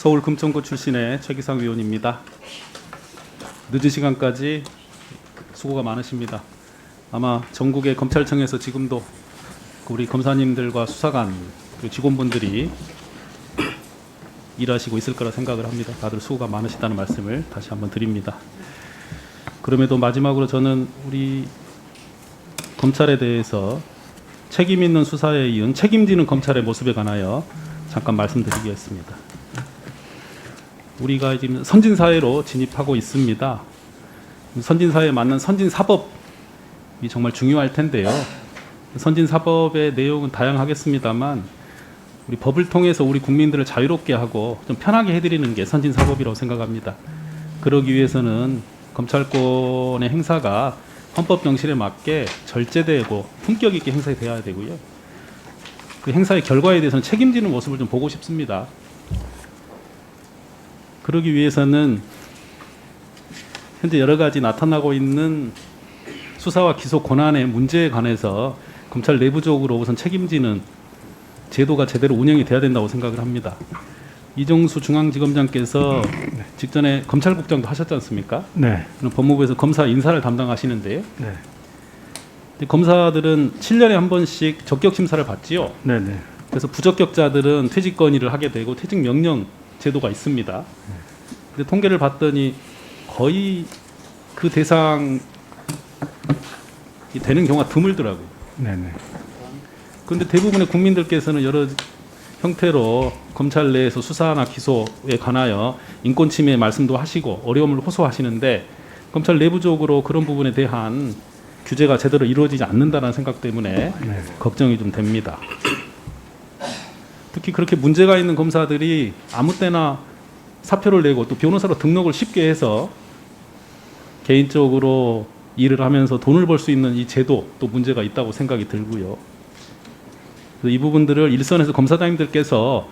서울 금천구 출신의 최기상 위원입니다. 늦은 시간까지 수고가 많으십니다. 아마 전국의 검찰청에서 지금도 우리 검사님들과 수사관 그리고 직원분들이 일하시고 있을 거라 생각을 합니다. 다들 수고가 많으시다는 말씀을 다시 한번 드립니다. 그럼에도 마지막으로 저는 우리 검찰에 대해서 책임 있는 수사에 이은 책임지는 검찰의 모습에 관하여 잠깐 말씀드리겠습니다. 우리가 지금 선진 사회로 진입하고 있습니다. 선진 사회에 맞는 선진 사법이 정말 중요할 텐데요. 선진 사법의 내용은 다양하겠습니다만 우리 법을 통해서 우리 국민들을 자유롭게 하고 좀 편하게 해드리는 게 선진 사법이라고 생각합니다. 그러기 위해서는 검찰권의 행사가 헌법 정신에 맞게 절제되고 품격 있게 행사돼야 되고요. 그 행사의 결과에 대해서는 책임지는 모습을 좀 보고 싶습니다. 그러기 위해서는 현재 여러 가지 나타나고 있는 수사와 기소 권한의 문제에 관해서 검찰 내부적으로 우선 책임지는 제도가 제대로 운영이 돼야 된다고 생각을 합니다. 이종수 중앙지검장께서 직전에 검찰국장도 하셨지 않습니까? 네, 법무부에서 검사 인사를 담당하시는데요. 네, 검사들은 7년에 한 번씩 적격 심사를 받지요. 네, 네, 그래서 부적격자들은 퇴직 건의를 하게 되고 퇴직 명령 제도가 있습니다. 근데 통계를 봤더니 거의 그 대상이 되는 경우가 드물더라고요. 네, 네, 그런데 대부분의 국민들께서는 여러 형태로 검찰 내에서 수사나 기소에 관하여 인권 침해 말씀도 하시고 어려움을 호소하시는데 검찰 내부적으로 그런 부분에 대한 규제가 제대로 이루어지지 않는다는 생각 때문에 네. 걱정이 좀 됩니다. 특히 그렇게 문제가 있는 검사들이 아무 때나 사표를 내고 또 변호사로 등록을 쉽게 해서 개인적으로 일을 하면서 돈을 벌 수 있는 이 제도 또 문제가 있다고 생각이 들고요. 이 부분들을 일선에서 검사장님들께서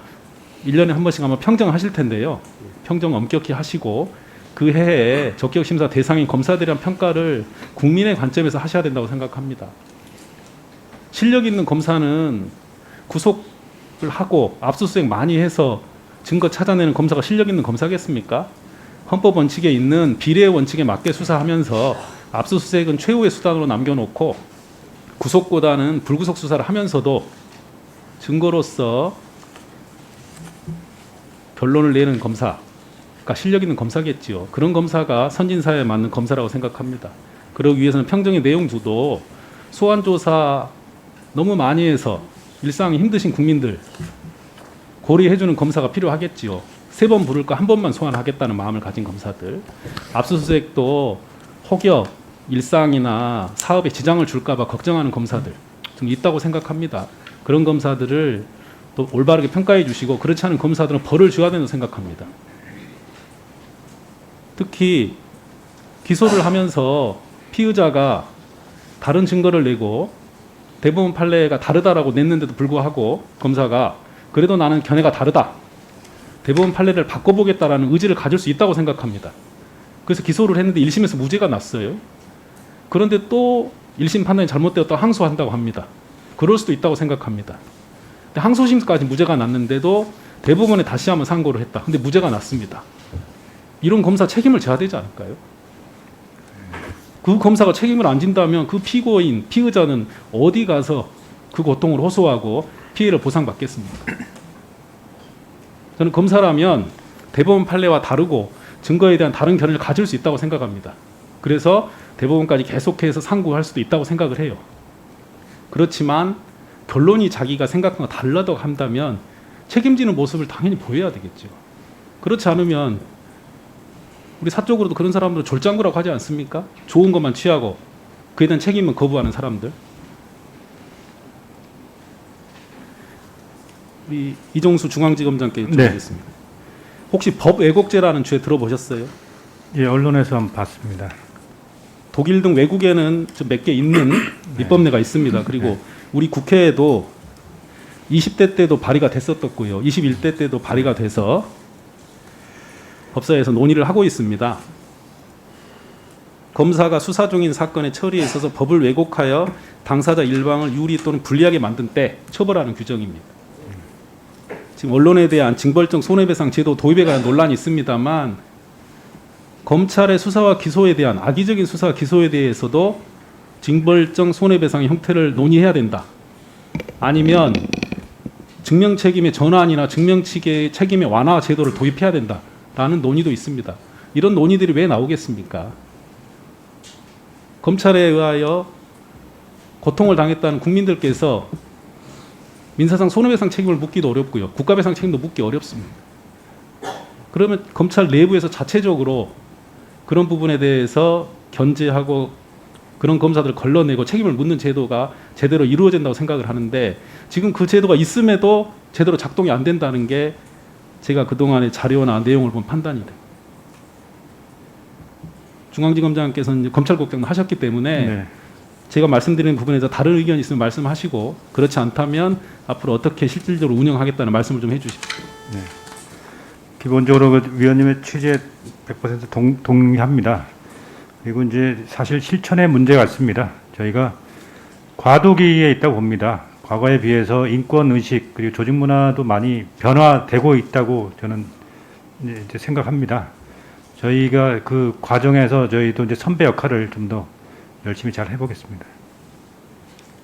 1년에 한 번씩 아마 평정하실 텐데요. 평정 엄격히 하시고 그 해에 적격 심사 대상인 검사들이란 평가를 국민의 관점에서 하셔야 된다고 생각합니다. 실력 있는 검사는 구속을 하고 압수수색 많이 해서 증거 찾아내는 검사가 실력 있는 검사겠습니까? 헌법 원칙에 있는 비례의 원칙에 맞게 수사하면서 압수수색은 최후의 수단으로 남겨놓고 구속보다는 불구속 수사를 하면서도 증거로서 결론을 내는 검사가 실력 있는 검사겠지요. 그런 검사가 선진사회에 맞는 검사라고 생각합니다. 그러기 위해서는 평정의 내용주도 소환 조사 너무 많이 해서 일상이 힘드신 국민들 고려해주는 검사가 필요하겠지요. 세 번 부를 거 한 번만 소환하겠다는 마음을 가진 검사들. 압수수색도 혹여 일상이나 사업에 지장을 줄까봐 걱정하는 검사들 좀 있다고 생각합니다. 그런 검사들을 또 올바르게 평가해 주시고 그렇지 않은 검사들은 벌을 줘야 된다고 생각합니다. 특히 기소를 하면서 피의자가 다른 증거를 내고 대부분 판례가 다르다라고 냈는데도 불구하고 검사가 그래도 나는 견해가 다르다. 대부분 판례를 바꿔보겠다라는 의지를 가질 수 있다고 생각합니다. 그래서 기소를 했는데 1심에서 무죄가 났어요. 그런데 또 1심 판단이 잘못되었다 항소한다고 합니다. 그럴 수도 있다고 생각합니다. 근데 항소심까지 무죄가 났는데도 대부분에 다시 한번 상고를 했다. 근데 무죄가 났습니다. 이런 검사 책임을 져야 되지 않을까요? 그 검사가 책임을 안 진다면 그 피고인, 피의자는 어디 가서 그 고통을 호소하고 피해를 보상받겠습니까? 저는 검사라면 대법원 판례와 다르고 증거에 대한 다른 견해를 가질 수 있다고 생각합니다. 그래서 대법원까지 계속해서 상고할 수도 있다고 생각을 해요. 그렇지만 결론이 자기가 생각한 거 달라고 한다면 책임지는 모습을 당연히 보여야 되겠죠. 그렇지 않으면 우리 사적으로도 그런 사람들은 졸장구라고 하지 않습니까? 좋은 것만 취하고 그에 대한 책임은 거부하는 사람들. 우리 이종수 중앙지검장께 네. 여쭤보겠습니다. 혹시 법 왜곡죄라는 죄 들어보셨어요? 예, 언론에서 한번 봤습니다. 독일 등 외국에는 몇 개 있는 입법례가 있습니다. 그리고 우리 국회에도 20대 때도 발의가 됐었고요. 21대 때도 발의가 돼서 법사에서 논의를 하고 있습니다. 검사가 수사 중인 사건의 처리에 있어서 법을 왜곡하여 당사자 일방을 유리 또는 불리하게 만든 때 처벌하는 규정입니다. 지금 언론에 대한 징벌적 손해배상 제도 도입에 관한 논란이 있습니다만 검찰의 수사와 기소에 대한 악의적인 수사와 기소에 대해서도 징벌적 손해배상의 형태를 논의해야 된다. 아니면 증명 책임의 전환이나 증명 책임의 완화 제도를 도입해야 된다라는 논의도 있습니다. 이런 논의들이 왜 나오겠습니까? 검찰에 의하여 고통을 당했다는 국민들께서 민사상 손해배상 책임을 묻기도 어렵고요. 국가배상 책임도 묻기 어렵습니다. 그러면 검찰 내부에서 자체적으로 그런 부분에 대해서 견제하고 그런 검사들을 걸러내고 책임을 묻는 제도가 제대로 이루어진다고 생각을 하는데 지금 그 제도가 있음에도 제대로 작동이 안 된다는 게 제가 그동안의 자료나 내용을 본 판단이 돼요. 중앙지검장께서는 이제 검찰국장도 하셨기 때문에 네. 제가 말씀드리는 부분에서 다른 의견이 있으면 말씀하시고 그렇지 않다면 앞으로 어떻게 실질적으로 운영하겠다는 말씀을 좀 해주십시오. 기본적으로 그 위원님의 취지에 100% 동, 동의합니다. 그리고 이제 사실 실천에 문제가 있습니다. 저희가 과도기에 있다고 봅니다. 과거에 비해서 인권 의식 그리고 조직 문화도 많이 변화되고 있다고 저는 이제 생각합니다. 저희가 그 과정에서 저희도 이제 선배 역할을 좀더 열심히 잘 해보겠습니다.